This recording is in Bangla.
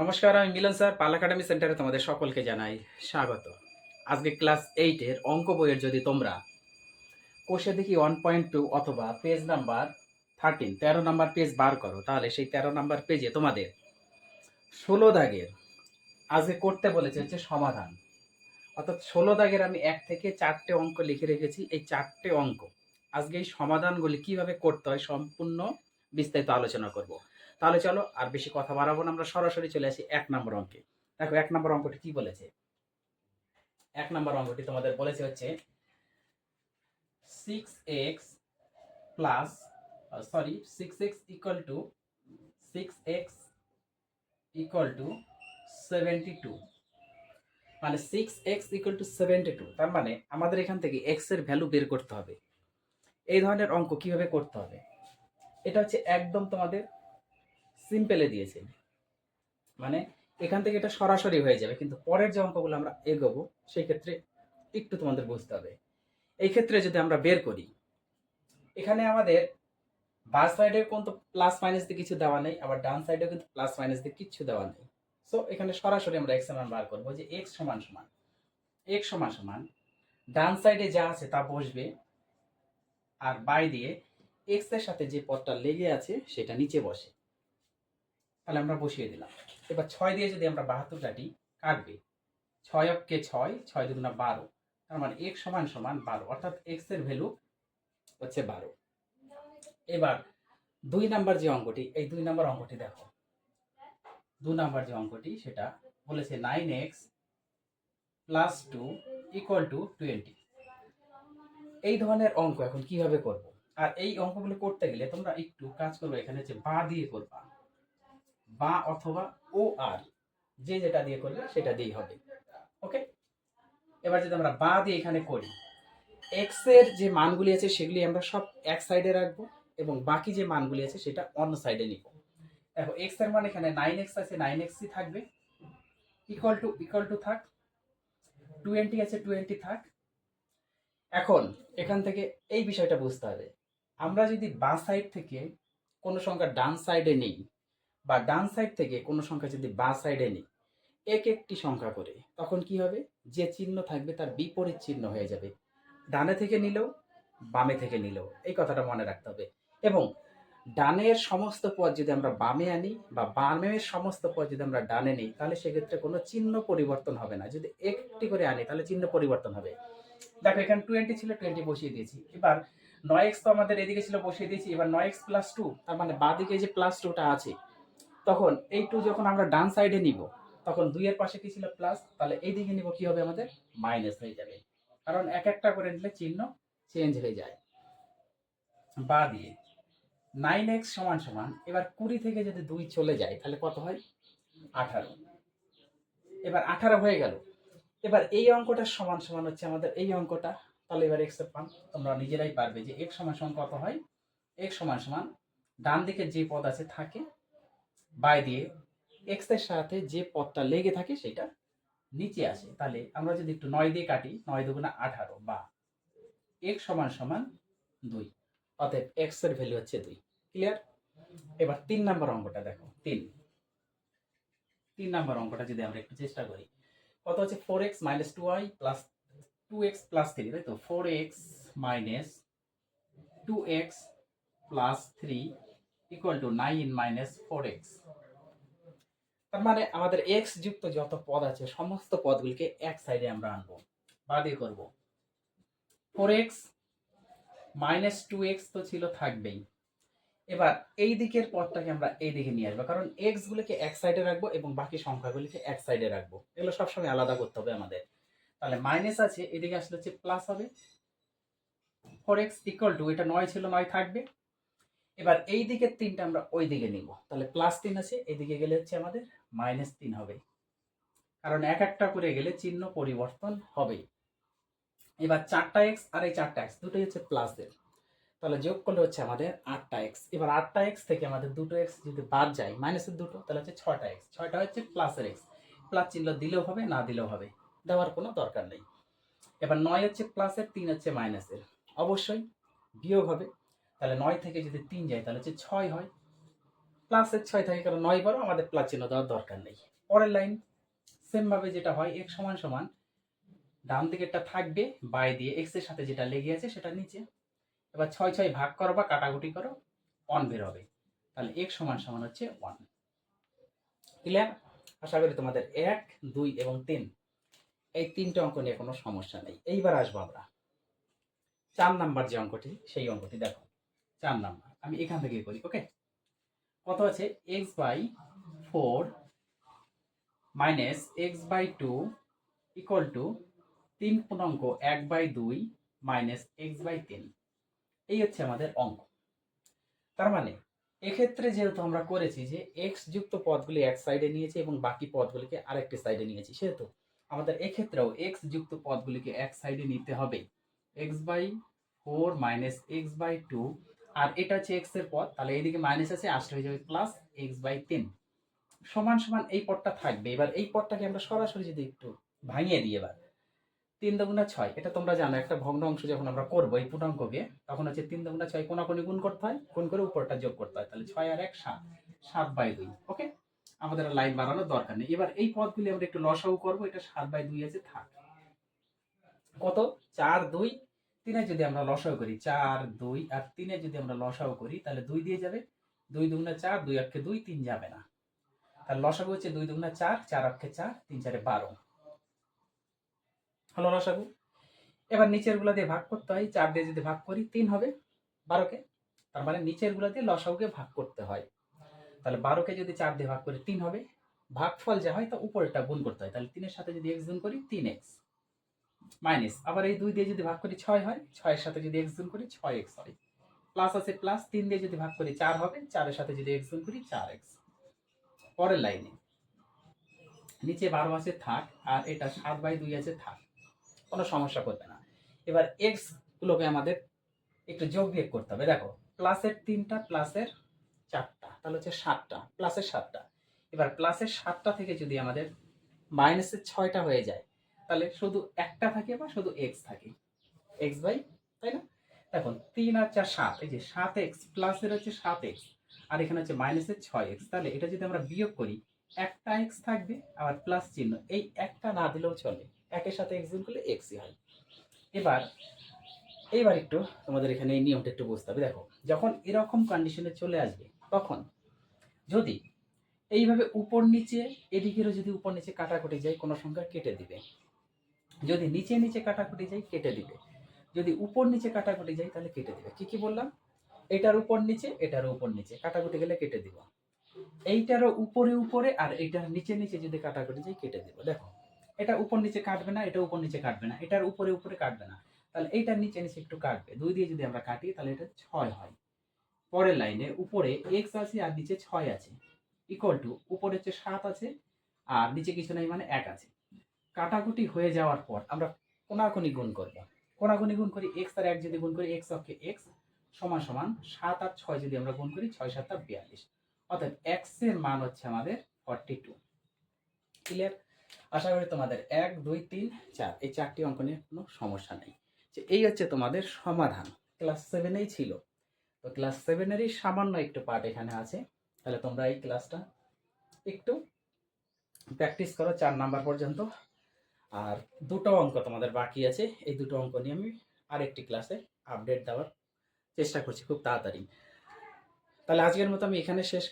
নমস্কার, আমি মিলন স্যার, পাল একাডেমি সেন্টারে তোমাদের সকলকে জানাই স্বাগত। আজকে ক্লাস এইটের অঙ্ক বইয়ের যদি তোমরা কোষে দেখি ওয়ান পয়েন্ট টু অথবা পেজ নাম্বার থার্টিন তেরো নাম্বার পেজ বার করো, তাহলে সেই তেরো নাম্বার পেজে তোমাদের ষোলো দাগের আজকে করতে বলেছে হচ্ছে সমাধান। অর্থাৎ ষোলো দাগের আমি এক থেকে চারটে অঙ্ক লিখে রেখেছি, এই চারটে অঙ্ক। আজকে এই সমাধানগুলি কীভাবে করতে হয় সম্পূর্ণ বিস্তারিত আলোচনা করব। তাহলে চলো আর বেশি কথা বাড়াবো না, আমরা সরাসরি চলে আসি এক নম্বর অঙ্কে। দেখো, এক নম্বর অঙ্কটি কি বলেছে? এক নম্বর অঙ্কটি তোমাদের বলেছে হচ্ছে six X plus sorry six X equal to six X equal to seventy two মানে six X equal to seventy two তার মানে আমাদের এখান থেকে এক্সের ভ্যালু বের করতে হবে। এই ধরনের অঙ্ক কীভাবে করতে হবে? এটা হচ্ছে একদম তোমাদের সিম্পলে দিয়েছে। মানে এখান থেকে এটা সরাসরি হয়ে যাবে, কিন্তু পরের যে অঙ্কগুলো আমরা এগোবো, সেই ক্ষেত্রে একটু তোমাদের বুঝতে হবে। এই ক্ষেত্রে যদি আমরা বের করি, এখানে আমাদের বাস সাইডে কিন্তু প্লাস মাইনাস দিয়ে কিছু দেওয়া নেই, আবার ডান সাইডেও কিন্তু প্লাস মাইনাস দিয়ে কিছু দেওয়া নেই। সো এখানে সরাসরি আমরা এক্স মান বার করব যে এক্স সমান সমান। এক্স সমান সমান, ডান সাইডে যা আছে তা বসবে, আর বাই দিয়ে এক্সের সাথে যে পদটা লেগে আছে, সেটা নিচে বসে। তাহলে আমরা বসিয়ে দিলাম। এবার ছয় দিয়ে যদি আমরা বাহাত্তর কাটি কাটবে, ছয় অক্ষে ছয় ছয় দুগুণা বারো, তার মানে এক সমান সমান বারো, অর্থাৎ এক্সের ভ্যালু হচ্ছে বারো। এবার দুই নাম্বার যে অঙ্কটি, এই দুই নাম্বার অঙ্কটি দেখো। দু নাম্বার যে অঙ্কটি, সেটা বলেছে nine X plus two equal to twenty এই ধরনের অঙ্ক এখন কীভাবে করব? আর এই অঙ্কগুলো করতে গেলে তোমরা একটু কাজ করবে এখানে যে বা দিয়ে করবা। বা অথবা ও আর। যে যেটা দিয়ে করবে সেটা দিয়েই হবে। ওকে এবার যদি আমরা বা দিয়ে এখানে করি এক্সের যে মানগুলি আছে সেগুলি আমরা সব এক সাইডে রাখব এবং বাকি যে মানগুলি আছে সেটা অন্য সাইডে নিব। দেখো এক্সের মান এখানে নাইন এক্স আছে নাইন এক্সই থাকবে। ইকুয়াল টু ইকুয়াল টু থাক। টোয়েন্টি আছে টোয়েন্টি থাক। এখন এখান থেকে এই বিষয়টা বুঝতে হবে। আমরা যদি বা সাইড থেকে কোনো সংখ্যা ডান সাইডে নেই বা ডান সাইড থেকে কোনো সংখ্যা যদি বা সাইডে নিই, এক একটি সংখ্যা করে, তখন কি হবে? যে চিহ্ন থাকবে তার বিপরীত চিহ্ন হয়ে যাবে। ডানে থেকে নিলেও, বামে থেকে নিলেও, এই কথাটা মনে রাখতে হবে। এবং ডানের সমস্ত পদ যদি আমরা বামে আনি বা বামের সমস্ত পদ যদি আমরা ডানে নিই, তাহলে সেক্ষেত্রে কোনো চিহ্ন পরিবর্তন হবে না। যদি একটি করে আনি, তাহলে চিহ্ন পরিবর্তন হবে। দেখো, এখানে টোয়েন্টি ছিল টোয়েন্টি বসিয়ে দিয়েছি। এবার নয় এক্স তো আমাদের এদিকে ছিল, বসিয়ে দিয়েছি। এবার নয় এক্স প্লাস টু তার মানে বাদিকে যে প্লাস টুটা আছে তখন এই টু যখন আমরা ডান সাইডে নিব, তখন দুইয়ের পাশে কি ছিল? প্লাস তাহলে এই দিকে নিব কি হবে আমাদের? মাইনাস হয়ে যাবে। কারণ এক একটা করে নিলে চিহ্ন চেঞ্জ হয়ে যায়। বা দিয়ে নাইন এক্স সমান সমান, এবার কুড়ি থেকে যদি দুই চলে যায়, তাহলে কত হয়? আঠারো। এবার আঠারো হয়ে গেল। এবার এই অঙ্কটা সমান সমান হচ্ছে আমাদের এই অঙ্কটা। তাহলে এবার এক্স পান তোমরা নিজেরাই পারবে যে এক্স সমান সমান কত হয়? এক্স সমান সমান ডান দিকে যে পদ আছে থাকে বাই দিয়ে এক্সের সাথে যে পদটা লেগে থাকে সেটা নিচে আসে। তাহলে আমরা যদি একটু নয় দিয়ে কাটি, নয় দুগুণা আঠারো বা এক সমান সমান দুই, অতএব এক্সের ভ্যালু হচ্ছে দুই। ক্লিয়ার এবার তিন নাম্বার অঙ্কটা দেখো, তিন। তিন নাম্বার অঙ্কটা যদি আমরা একটু চেষ্টা করি, কত হচ্ছে? Four X minus two Y plus two X plus three তাই তো? Four X minus two X plus three equal to nine minus four X তার মানে আমাদের এক্স যুক্ত যত পদ আছে, সমস্ত পদগুলিকে এক সাইডে আমরা আনব বাদে করব। Four X minus two X তো ছিল থাকবেই। এবার এই দিকের পদটাকে আমরা এই দিকে নিয়ে আসব, কারণ এক্স গুলোকে এক সাইডে রাখব এবং বাকি সংখ্যাগুলিকে এক সাইডে রাখব। এগুলো সবসময় আলাদা করতে হবে আমাদের। তাহলে মাইনাস আছে, এদিকে আসলে হচ্ছে প্লাস হবে। ফোর এক্স ইকুয়াল টু এটা নয় ছিল, নয় থাকবে। এবার এই দিকের তিনটা আমরা ওই দিকে নিব। তাহলে প্লাস তিন আছে এদিকে গেলে হচ্ছে আমাদের মাইনাস তিন হবে কারণ এক একটা করে গেলে চিহ্ন পরিবর্তন হবে এবার চারটা এক্স আর এই চারটা এক্স দুটোই হচ্ছে প্লাসের তাহলে যোগ করলে হচ্ছে আমাদের আটটা এক্স এবার আটটা এক্স থেকে আমাদের দুটো এক্স যদি বাদ যায় মাইনাসের দুটো, তাহলে হচ্ছে ছটা এক্স ছয়টা হচ্ছে প্লাসের এক্স প্লাস চিহ্ন দিলেও হবে, না দিলেও হবে। দেওয়ার কোনো দরকার নেই। এবার নয় হচ্ছে প্লাসের তিন হচ্ছে মাইনাসের অবশ্যই বিয়োগ হবে। তাহলে নয় থেকে যদি তিন যায়, তাহলে হচ্ছে ছয় হয়। প্লাসের ছয় থাকে কারণ নয় বারো, আমাদের প্লাস চিহ্ন দেওয়ার দরকার নেই। পরের লাইন সেম ভাবে যেটা হয় এক সমান সমান, ডান দিকেরটা থাকবে বাই দিয়ে এক্সের সাথে যেটা লেগে আছে সেটা নিচে। এবার ছয় ছয় ভাগ করো বা কাটাকুটি করো ওয়ান বের হবে। তাহলে এক সমান সমান হচ্ছে ওয়ান ক্লিয়ার আশা করি তোমাদের এক, দুই এবং তিন, এই তিনটে অঙ্ক নিয়ে কোনো সমস্যা নেই। এইবার আসব আমরা। চার নাম্বার যে অঙ্কটি, সেই অঙ্কটি দেখো। চার নাম্বার। আমি এখান থেকে করি ওকে কত আছে? X by four minus X by two equal to তিন পূর্ণাঙ্ক এক বাই দুই মাইনাস এক্স বাই তিন। এই হচ্ছে আমাদের অঙ্ক। তার মানে এক্ষেত্রে যেহেতু আমরা করেছি যে এক্স যুক্ত পদগুলি এক সাইডে নিয়েছি এবং বাকি পদগুলিকে আরেকটি সাইডে নিয়েছি, সেহেতু আমাদের এক্ষেত্রেও এক্স যুক্ত পদগুলিকে এক সাইডে নিতে হবে। X by four minus X by two আর এটা হচ্ছে এক্সের পদ, তাহলে এইদিকে মাইনাস আছে, আসলে হয়ে যাবে প্লাস এক্স বাই তিন সমান সমান এই পদটা থাকবে। এবার এই পদটাকে আমরা সরাসরি যদি একটু ভাঙিয়ে দিই এবার, তিন দুগুণা ছয়, এটা তোমরা জানো, একটা ভগ্ন অংশ যখন আমরা করব এই পূর্ণাঙ্ককে, তখন হচ্ছে তিন দুগুণা ছয় কোনাকুনি গুণ করতে হয়, গুণ করে উপরটা যোগ করতে হয়, তাহলে ছয় আর এক, সাত। সাত বাই দুই ওকে আমাদের লাইন বাড়ানোর দরকার নেই। এবার এই পদগুলি আমরা একটু লসাও করব, এটা সাত বাই দুই আছে, থাক। কত? চার, দুই তিনে যদি আমরা লসাও করি চার, দুই আর তিনে যদি আমরা লসাও করি, তাহলে দুই দিয়ে যাবে। দুই দুগুণা চার, দুই আক্ষে দুই, তিন যাবে না। তার লসাগু হচ্ছে দুই দুগুণা চার চার আক্ষে চার, তিন চারে বারো। হলো লসাগু। এবার নিচেরগুলা দিয়ে ভাগ করতে হয়। চার দিয়ে যদি ভাগ করি, তিন হবে বারোকে। তার মানে নিচেরগুলা দিয়ে লসাগুকে ভাগ করতে হয়। তাহলে বারোকে যদি চার দিয়ে ভাগ করি, তিন হবে। ভাগফল যা হয় তা উপরেরটা গুণ করতে হয়। তাহলে তিনের সাথে যদি এক্স গুণ করি, তিন এক্স মাইনাস। আবার এই দুই দিয়ে যদি ভাগ করি ছয় হয়, ছয়ের সাথে যদি এক্স গুণ করি ছয় এক্স হয়। প্লাস আছে প্লাস তিন দিয়ে যদি ভাগ করি চার হবে, চারের সাথে যদি এক্স গুণ করি চার এক্স পরের লাইনে। নিচে বারো আছে থাক, আর এটা সাত বাই দুই আছে থাক। কোনো সমস্যা করবে না। এবার এক্স গুলোকে আমাদের একটু যোগ বিয়োগ করতে হবে। দেখো প্লাসের তিনটা প্লাসের চারটা, তাহলে হচ্ছে সাতটা প্লাসের সাতটা। এবার প্লাসের সাতটা থেকে যদি আমাদের মাইনাসের ছয়টা হয়ে যায় তাহলে শুধু একটা থাকে বা শুধু এক্স থাকে। এক্স বাই তাই না? দেখুন, তিন আর চার সাত, এই যে সাত এক্স প্লাসের হচ্ছে সাত এক্স আর এখানে হচ্ছে মাইনাসের ছয় এক্স তাহলে এটা যদি আমরা বিয়োগ করি, একটা এক্স থাকবে, আবার প্লাস চিহ্ন, এই একটা না দিলেও চলে। একের সাথে এক্স গুণ করলে এক্সই হয়। এবার, এইবার একটু তোমাদের এখানে এই নিয়মটা একটু বুঝতে হবে। দেখো, যখন এরকম কন্ডিশনে চলে আসবে, তখন যদি এইভাবে উপর নিচে, এদিকেরও যদি উপর নিচে কাটাকুটি যায়, কোনো সংখ্যা কেটে দিবে। যদি নিচে নিচে কাটাকুটি যায় কেটে দিবে। যদি উপর নিচে কাটাকুটি যায় তাহলে কেটে দিবে। কি কি বললাম? এটার উপর নিচে এটারও উপর নিচে। কাটাকুটি গেলে কেটে দিব। এইটারও উপরে উপরে আর এইটার নিচে নিচে যদি কাটাকুটি যায় কেটে দিব। দেখো, এটা উপর নিচে কাটবে না, এটা উপর নিচে কাটবে না। এটার উপরে উপরে কাটবে না। তাহলে এইটার নিচে নিচে একটু কাটবে। দুই দিয়ে যদি আমরা কাটি, তাহলে এটা ছয় হয়। পরের লাইনে উপরে এক্স আছে আর নিচে ছয় আছে। ইকুয়াল টু উপরে হচ্ছে সাত আছে, আর নিচে কিছু নাই মানে এক আছে। কাটাকুটি হয়ে যাওয়ার পর আমরা কোনাকুনি গুণ করব। কোনাকুনি গুণ করি এক্স আর এক যদি গুণ করি এক্স অক্ষে এক্স সমান সমান সাত আর ছয় যদি আমরা গুণ করি ছয় সাত আর বিয়াল্লিশ। অর্থাৎ এক্সের মান হচ্ছে আমাদের ফর্টি টু ক্লিয়ার আশা করি তোমাদের এক, দুই, তিন, চার, এই চারটি অঙ্ক নিয়ে কোনো সমস্যা নেই। যে এই হচ্ছে তোমাদের সমাধান। ক্লাস সেভেনেই ছিল। তো ক্লাস সেভেনেরই সামান্য একটু পার্ট এখানে আছে। তাহলে তোমরা এই ক্লাসটা একটু প্র্যাকটিস করো চার নাম্বার পর্যন্ত। আর দুটো অঙ্ক তোমাদের বাকি আছে। এই দুটো অঙ্ক নিয়ে আমি আরেকটি ক্লাসে আপডেট দেওয়ার চেষ্টা করছি খুব তাড়াতাড়ি। তাহলে আজকের মতো আমি এখানে শেষ